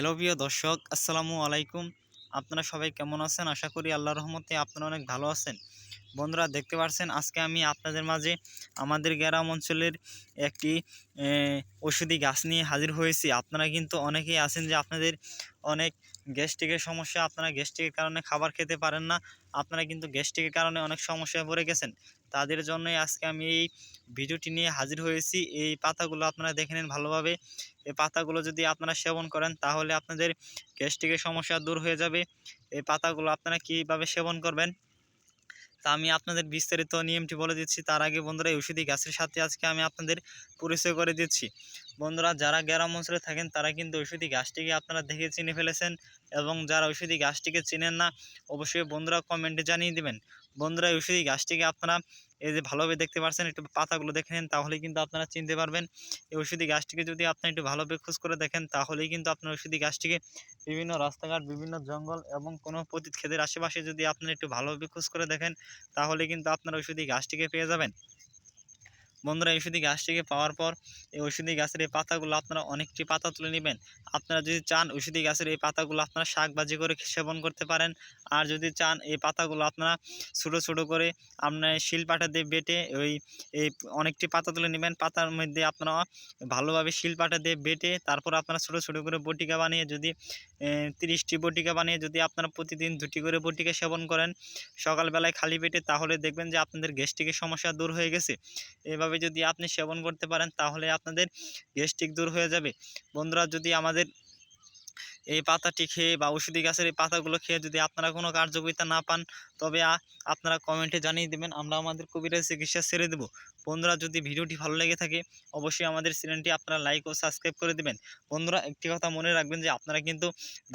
Hello প্রিয় দর্শক, আসসালামু আলাইকুম। আপনারা সবাই কেমন আছেন? আশা করি আল্লাহ রহমতে আপনারা অনেক ভালো আছেন। বন্ধুরা দেখতে পাচ্ছেন আজকে আমি আপনাদের মাঝে আমাদের গ্রাম অঞ্চলের একটি ওষুধি গাছ নিয়ে হাজির হয়েছি। আপনারা কিন্তু অনেকেই আছেন যে আপনাদের অনেক গ্যাস্ট্রিকের সমস্যা, আপনারা গ্যাস্ট্রিকের কারণে খাবার খেতে পারেন না, আপনারা কিন্তু গ্যাস্ট্রিকের কারণে অনেক সমস্যায় পড়ে গেছেন। তাদের জন্যই আজকে আমি এই ভিডিওটি নিয়ে হাজির হয়েছি। এই পাতাগুলো আপনারা দেখে নিন ভালোভাবে। এই পাতাগুলো যদি আপনারা সেবন করেন, তাহলে আপনাদের গ্যাস্ট্রিকের সমস্যা দূর হয়ে যাবে। এই পাতাগুলো আপনারা কীভাবে সেবন করবেন? তা আমি আপনাদের বিস্তারিত নিয়মটি বলে দিচ্ছি। তার আগে বন্ধুরা, এই ওষুধি গাছের সাথে আজকে আমি আপনাদের পরিচয় করে দিচ্ছি। বন্ধুরা, যারা গ্রাম অঞ্চলে থাকেন, তারা কিন্তু ওষুধি গাছটিকে আপনারা দেখে চিনে ফেলেছেন এবং যারা ওষুধি গাছটিকে চেনেন না, অবশ্যই বন্ধুরা কমেন্টে জানিয়ে দিবেন। বন্ধুরা, এই গাছটিকে আপনারা এই যে ভালোভাবে দেখতে পাচ্ছেন একটু পাতাগুলো দেখে নেন তাহলে কিন্তু আপনারা চিনতে পারবেন। এই ওষুধি গাছটিকে যদি আপনি একটু ভালোভাবে খোঁজ করে দেখেন, তাহলেই কিন্তু আপনার ওষুধি গাছটিকে বিভিন্ন রাস্তাঘাট, বিভিন্ন জঙ্গল এবং কোনো পতিত ক্ষেতের আশেপাশে যদি আপনারা একটু ভালোভাবে খোঁজ করে দেখেন তাহলে কিন্তু আপনার ওষুধি গাছটিকে পেয়ে যাবেন। বন্ধুরা ওষুধি গাছটিকে পাওয়ার পর এই ওষুধি গাছের এই পাতাগুলো আপনারা অনেকটি পাতা তুলে নেবেন। আপনারা যদি চান ওষুধি গাছের এই পাতাগুলো আপনারা শাকবাজি করে সেবন করতে পারেন, আর যদি চান এই পাতাগুলো আপনারা ছোটো ছোটো করে আপনার শিলপাটা দিয়ে বেটে ওই, এই অনেকটি পাতা তুলে নেবেন। পাতার মধ্যে আপনারা ভালোভাবে শিলপাটা দিয়ে বেটে তারপর আপনারা ছোটো ছোটো করে বটিকা বানিয়ে যদি তিরিশটি বটিকা বানিয়ে যদি আপনারা প্রতিদিন দুটি করে বটিকা সেবন করেন সকালবেলায় খালি পেটে, তাহলে দেখবেন যে আপনাদের গ্যাস্ট্রিকের সমস্যা দূর হয়ে গেছে। এভাবে যদি আপনি সেবন করতে পারেন তাহলে আপনাদের গ্যাস্ট্রিক দূর হয়ে যাবে। বন্ধুরা যদি আমাদের এই পাতাটি খেয়ে বা ওষুধি গাছের এই পাতাগুলো খেয়ে যদি আপনারা কোনো কার্যকারিতা না পান, তবে আপনারা কমেন্টে জানিয়ে দেবেন, আমরা আমাদের কবিরাজ চিকিৎসা ছেড়ে দেবো। বন্ধুরা, যদি ভিডিওটি ভালো লেগে থাকে, অবশ্যই আমাদের চ্যানেলটি আপনারা লাইক ও সাবস্ক্রাইব করে দেবেন। বন্ধুরা, একটি কথা মনে রাখবেন যে, আপনারা কিন্তু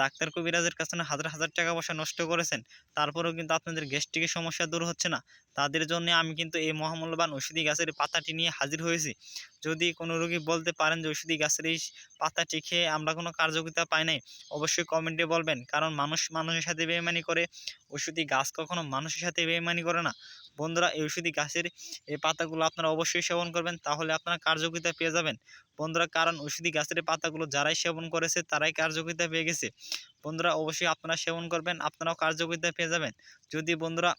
ডাক্তার কবিরাজের কাছে হাজার হাজার টাকা পয়সা নষ্ট করেছেন, তারপরেও কিন্তু আপনাদের গ্যাস্ট্রিকের সমস্যা দূর হচ্ছে না। তাদের জন্য আমি কিন্তু এই মহামূল্যবান ওষুধি গাছের পাতাটি নিয়ে হাজির হয়েছি। যদি কোনো রোগী বলতে পারেন যে, ওষুধি গাছের এই পাতাটি খেয়ে আমরা কোনো কার্যকরিতা পাই নাই অবশ্যই কমেন্টে বলবেন। কারণ মানুষ মানুষের সাথে বেইমানি করে, ওষুধি গাছ কখনো মানুষের সাথে বেইমানি করে না। বন্ধুরা, এই ওষুধি গাছের এই পাতাগুলো আপনারা অবশ্যই সেবন করবেন, তাহলে আপনারা কার্যকারিতা পেয়ে যাবেন। বন্ধুরা, কারণ ওষুধি গাছের পাতাগুলো যারাই সেবন করেছে, তারাই কার্যকারিতা পেয়ে গেছে। বন্ধুরা, অবশ্যই আপনারা সেবন করবেন, আপনারাও কার্যকারিতা পেয়ে যাবেন। যদি বন্ধুরা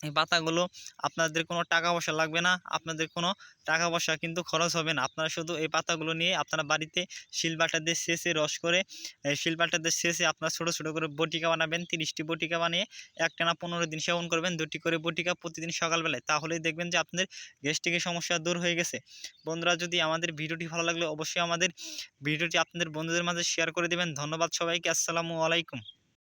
এই পাতাগুলো আপনাদের কোনো টাকা পয়সা লাগবে না, আপনাদের কোনো টাকা পয়সা কিন্তু খরচ হবে না। আপনারা শুধু এই পাতাগুলো নিয়ে আপনারা বাড়িতে শিলবাটা দিয়ে শেষে রস করে, এই শিলবাটা দিয়ে শেষে আপনারা ছোটো ছোটো করে বটিকা বানাবেন, তিরিশটি বটিকা বানিয়ে একটানা পনেরো দিন সেবন করবেন, দুটি করে বটিকা প্রতিদিন সকালবেলায়। তাহলেই দেখবেন যে আপনাদের গ্যাস্ট্রিকের সমস্যা দূর হয়ে গেছে। বন্ধুরা, যদি আমাদের ভিডিওটি ভালো লাগলে অবশ্যই আমাদের ভিডিওটি আপনাদের বন্ধুদের মাঝে শেয়ার করে দেবেন। ধন্যবাদ সবাইকে। আসসালামু আলাইকুম।